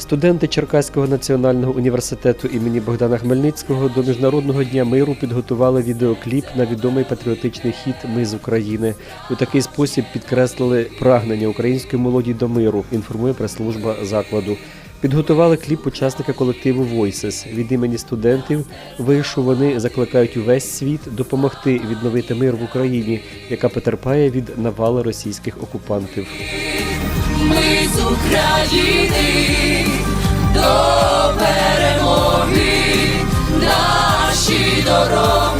Студенти Черкаського національного університету імені Богдана Хмельницького до Міжнародного дня миру підготували відеокліп на відомий патріотичний хіт Ми з України. У такий спосіб підкреслили прагнення української молоді до миру. Інформує прес-служба закладу. Підготували кліп учасника колективу Voices. Від імені студентів вишу вони закликають увесь світ допомогти відновити мир в Україні, яка потерпає від навали російських окупантів. Ми з України до перемоги, наші дороги